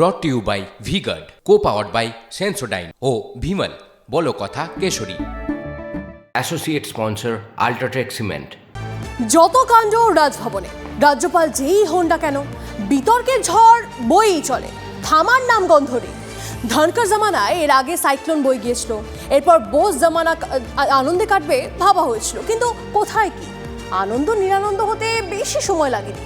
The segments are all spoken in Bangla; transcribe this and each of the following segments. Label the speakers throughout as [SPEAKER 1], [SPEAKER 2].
[SPEAKER 1] Brought to you by V-Guard co powered by Sensodyne ও ভিমল বলো কথা Keshari. Associate sponsor UltraTech cement
[SPEAKER 2] যত কাণ্ড রাজভবনে রাজ্যপাল যেই হন না কেন বিতর্কের ঝড় বইই চলে থামার নাম গন্ধ নেই। ধনকর জামানায় এর আগে সাইক্লোন বই গিয়েছিল এরপর বোস জামানা আনন্দে কাটবে ভাবা হয়েছিল কিন্তু কোথায় কি? আনন্দ নিরানন্দ হতে বেশি সময় লাগেনি।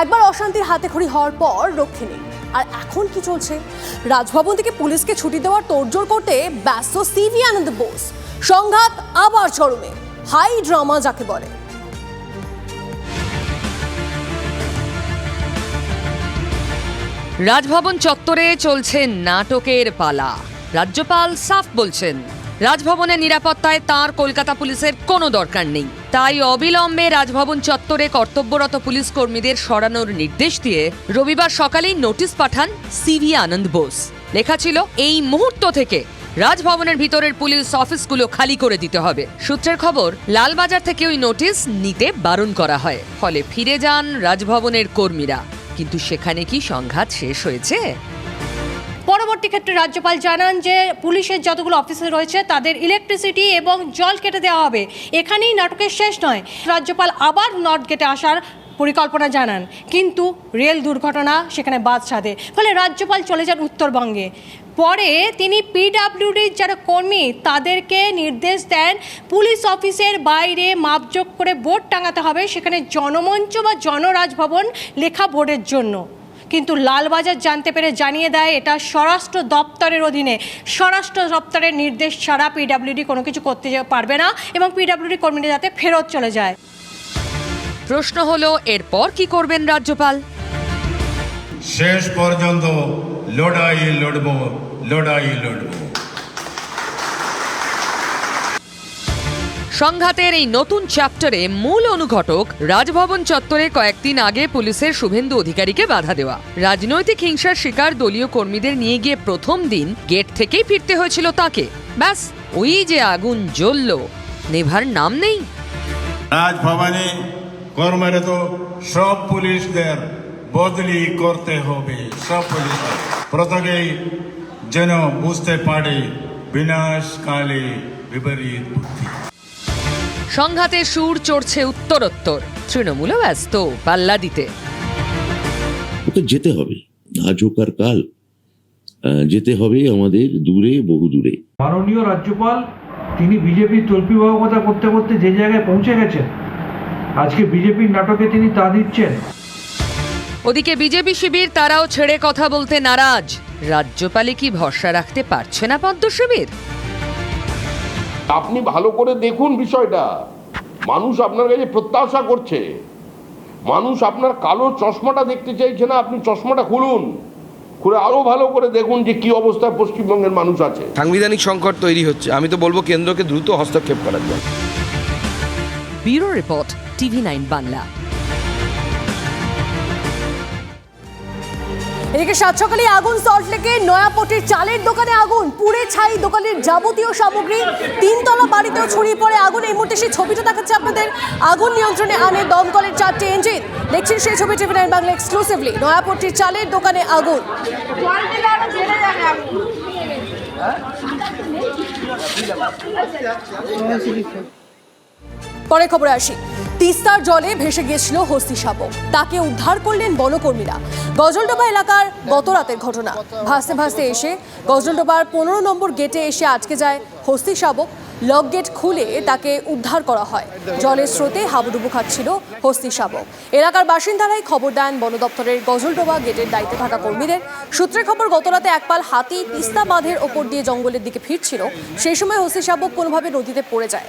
[SPEAKER 2] একবার অশান্তির হাতে খড়ি হওয়ার পর রক্ষে নেই। আর এখন কি চলছে? রাজভবন থেকে পুলিশকে ছুটি দেওয়ার তোড়জোড় করতে ব্যস্ত সিভি আনন্দ বোস। সংঘাত আবার চরমে। হাই ড্রামা যাকে বলে।
[SPEAKER 3] রাজভবন চত্বরে চলছে নাটকের পালা। রাজ্যপাল সাফ বলছেন রাজভবনের নিরাপত্তায় তার কলকাতা পুলিশের কোনো দরকার নেই। তাই অবিলম্বে রাজভবন চত্বরে কর্তব্যরত পুলিশ কর্মীদের সরানোর নির্দেশ দিয়ে রবিবার সকালেই নোটিশ পাঠান সিভি আনন্দ বোস। লেখা ছিল, এই মুহূর্ত থেকে রাজভবনের ভিতরের পুলিশ অফিসগুলো খালি করে দিতে হবে। সূত্রের খবর, লালবাজার থেকে ওই নোটিশ নিতে বারণ করা হয়। ফলে ফিরে যান রাজভবনের কর্মীরা। কিন্তু সেখানে কি সংঘাত শেষ হয়েছে?
[SPEAKER 4] পরবর্তী ক্ষেত্রে রাজ্যপাল জানান যে পুলিশের যতগুলো অফিসার রয়েছে, তাদের ইলেকট্রিসিটি এবং জল কেটে দেওয়া হবে। এখানেই নাটকের শেষ নয়। রাজ্যপাল আবার নর্থ গেটে আসার পরিকল্পনা জানান। কিন্তু রেল দুর্ঘটনা সেখানে বাদ সাধে ফলে রাজ্যপাল চলে যান উত্তরবঙ্গে। পরে তিনি পিডাব্লিউডির যারা কর্মী, তাদেরকে নির্দেশ দেন পুলিশ অফিসের বাইরে মাপযোগ করে বোর্ড টাঙাতে হবে। সেখানে জনমঞ্চ বা জনরাজভবন লেখা বোর্ডের জন্য। কিন্তু লালবাজার জানতে পেরে জানিয়ে দেয় এটা স্বরাষ্ট্র দপ্তরের অধীনে। স্বরাষ্ট্র দপ্তরের নির্দেশ ছাড়া পিডাব্লিউডি কোনো কিছু করতে পারবে না এবং পিডাব্লিউডি কর্মীরা যাতে ফেরত চলে যায়।
[SPEAKER 3] প্রশ্ন হলো এরপর কি করবেন রাজ্যপাল?
[SPEAKER 5] শেষ পর্যন্ত লড়াই লড়ব লড়াই লড়ব।
[SPEAKER 3] সংঘাতের এই নতুন চ্যাপ্টারে মূল অনুঘটক রাজভবন চত্বরে কয়েকদিন আগে পুলিশের শুভেন্দু অধিকারীকে বাধা দেওয়া। রাজনৈতিক হিংসার শিকার দলীয় কর্মীদের নিয়ে গিয়ে প্রথম দিন গেট থেকেই ফিরতে হয়েছিল তাকে। ব্যাস, ওই যে আগুন জ্বলল। নেভার নাম নেই।
[SPEAKER 5] রাজভবনে কর্মরত সব পুলিশদের বদলি করতে হবে। সব পুলিশ প্রত্যেকেই যেন বুঝতে পারে বিনাশকালে বিপরীত বুদ্ধি।
[SPEAKER 3] সংঘাতের সুর চড়ছে উত্তরোত্তর। তৃণমূলও ব্যস্ত পাল্লা দিতে
[SPEAKER 6] যেতে হবে। আজ হোক আর কাল আহ, যেতে হবে আমাদের দূরে বহু দূরে।
[SPEAKER 7] মাননীয় রাজ্যপাল তিনি বিজেপির তল্পিবাহকতা করতে করতে যে জায়গায় পৌঁছে গেছেন আজকে বিজেপির নাটকে তিনি তা দিচ্ছেন।
[SPEAKER 3] ওদিকে বিজেপি শিবির তারাও ছেড়ে কথা বলতে নারাজ। রাজ্যপালে কি ভরসা রাখতে পারছে না পদ্ম শিবির
[SPEAKER 8] আপনি ভালো করে দেখুন বিষয়টা। মানুষ আপনার কাছে প্রত্যাশা করছে। মানুষ আপনার কালো চশমাটা দেখতে চাইছে না আপনি চশমাটা খুলুন। খুলে আরও ভালো করে দেখুন যে কি অবস্থায় পশ্চিমবঙ্গের মানুষ আছে।
[SPEAKER 9] সাংবিধানিক সংকট তৈরি হচ্ছে। আমি তো বলব কেন্দ্রকে দ্রুত হস্তক্ষেপ করার জন্য।
[SPEAKER 3] Bureau report TV nine Bangla.
[SPEAKER 2] এদিকে সাত সকালে আগুন সল্টলেকে নয়াপটির চালের দোকানে আগুন। পুড়ে ছাই দোকানের যাবতীয় সামগ্রী। তিনতলা বাড়িতেও ছড়িয়ে পড়ে আগুন। এই মুহূর্তে সেই ছবিটা দেখাচ্ছে আপনাদের। আগুন নিয়ন্ত্রণে আনে দমকলের চারটে ইঞ্জিন। দেখছেন সেই ছবি টিভি নাইন বাংলা এক্সক্লুসিভলি নয়াপটির চালের দোকানে আগুন। পরে খবরে আসি। তিস্তার জলে ভেসে গিয়েছিল হস্তি শাবক তাকে উদ্ধার করলেন বনকর্মীরা। গজলডোবা এলাকার গত রাতের ঘটনা। ভাসতে ভাসতে এসে গজলডোবার পনেরো নম্বর গেটে এসে আটকে যায় হস্তি শাবক লক গেট খুলে তাকে উদ্ধার করা হয়। জলের স্রোতে হাবুডুবু খাচ্ছিল হস্তি শাবক এলাকার বাসিন্দারাই খবর দেন বন দপ্তরের গজলডোবা গেটের দায়িত্বে থাকা কর্মীদের। সূত্রের খবর, গতরাতে একপাল হাতি তিস্তা বাঁধের ওপর দিয়ে জঙ্গলের দিকে ফিরছিল। সেই সময় হস্তি শাবক কোনোভাবে নদীতে পড়ে যায়।